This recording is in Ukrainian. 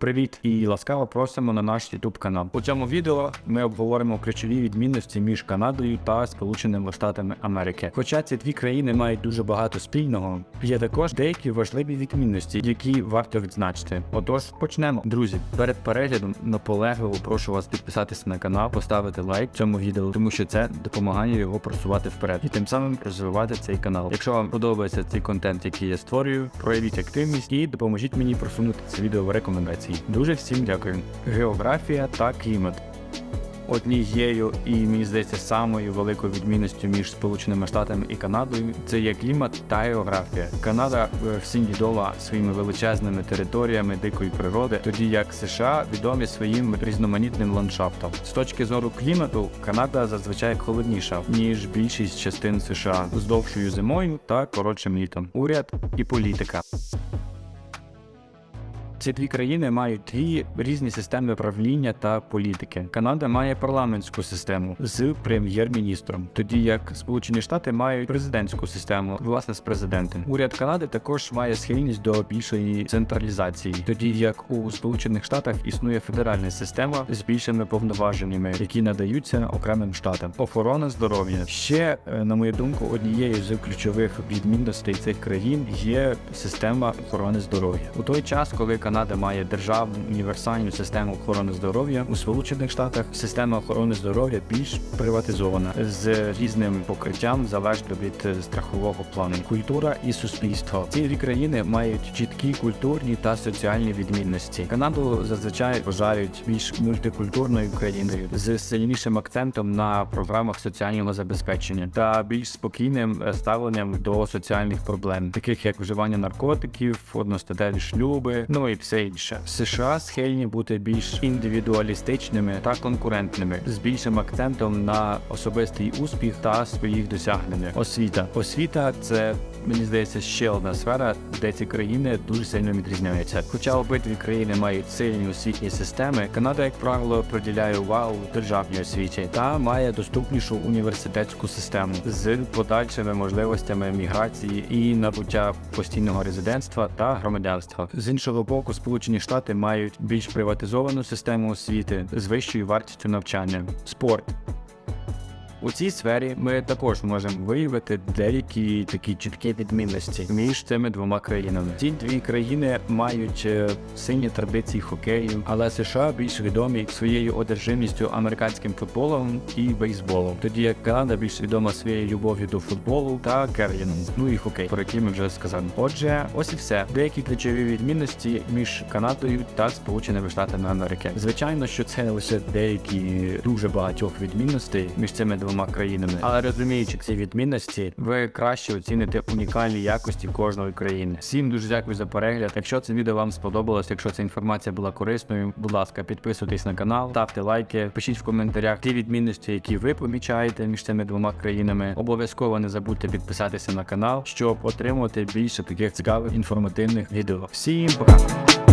Привіт і ласкаво просимо на наш YouTube канал. У цьому відео ми обговоримо ключові відмінності між Канадою та Сполученими Штатами Америки. Хоча ці дві країни мають дуже багато спільного, є також деякі важливі відмінності, які варто відзначити. Отож, почнемо. Друзі, перед переглядом наполегливо прошу вас підписатися на канал, поставити лайк цьому відео, тому що це допомагає його просувати вперед і тим самим розвивати цей канал. Якщо вам подобається цей контент, який я створюю, проявіть активність і допоможіть мені просунути це відео в рекомендації. Дуже всім дякую. Географія та клімат. Однією і мені здається самою великою відмінністю між Сполученими Штатами і Канадою це є клімат та географія. Канада е, всім відома своїми величезними територіями дикої природи, тоді як США відомі своїм різноманітним ландшафтом. З точки зору клімату, Канада зазвичай холодніша ніж більшість частин США з довшою зимою та коротшим літом. Уряд і політика. Ці дві країни мають дві різні системи правління та політики. Канада має парламентську систему з прем'єр-міністром, тоді як Сполучені Штати мають президентську систему, власне, з президентом. Уряд Канади також має схильність до більшої централізації, тоді як у Сполучених Штатах існує федеральна система з більшими повноваженнями, які надаються окремим штатам. Охорона здоров'я ще, е, на мою думку, однією з ключових відмінностей цих країн є система охорони здоров'я. У той час, коли Канада має державну універсальну систему охорони здоров'я, у Сполучених Штатах система охорони здоров'я більш приватизована з різним покриттям залежно від е, страхового плану. Культура і суспільство. Ці дві країни мають чіткі культурні та соціальні відмінності. Канаду зазвичай вважають більш мультикультурною країною з сильнішим акцентом на програмах соціального забезпечення та більш спокійним е, ставленням до соціальних проблем, таких як вживання наркотиків, одностатеві шлюби, ну і все інше. США схильні бути більш індивідуалістичними та конкурентними, з більшим акцентом на особистий успіх та своїх досягнення. Освіта. Освіта це мені здається ще одна сфера, де ці країни дуже сильно відрізняються. Хоча обидві країни мають сильні освітні системи, Канада, як правило, приділяє увагу державній освіті та має доступнішу університетську систему з подальшими можливостями міграції і набуття постійного резидентства та громадянства. З іншого боку, Сполучені Штати мають більш приватизовану систему освіти з вищою вартістю навчання, спорт. У цій сфері ми також можемо виявити деякі такі чіткі відмінності між цими двома країнами. Ці дві країни мають е, сильні традиції хокею, але США більш відомі своєю одержимістю американським футболом і бейсболом, тоді як Канада більш відома своєю любов'ю до футболу та керлінгу, ну і хокей, про який ми вже сказали. Отже, ось і все. Деякі ключові відмінності між Канадою та Сполученими Штатами Америки. Звичайно, що це лише деякі дуже багатьох відмінностей між цими двома країнами, але розуміючи ці відмінності, ви краще оціните унікальні якості кожної країни. Всім дуже дякую за перегляд. Якщо це відео вам сподобалось, якщо ця інформація була корисною, будь ласка, підписуйтесь на канал, ставте лайки, пишіть в коментарях ті відмінності, які ви помічаєте між цими двома країнами. Обов'язково не забудьте підписатися на канал, щоб отримувати більше таких цікавих інформативних відео. Всім пока!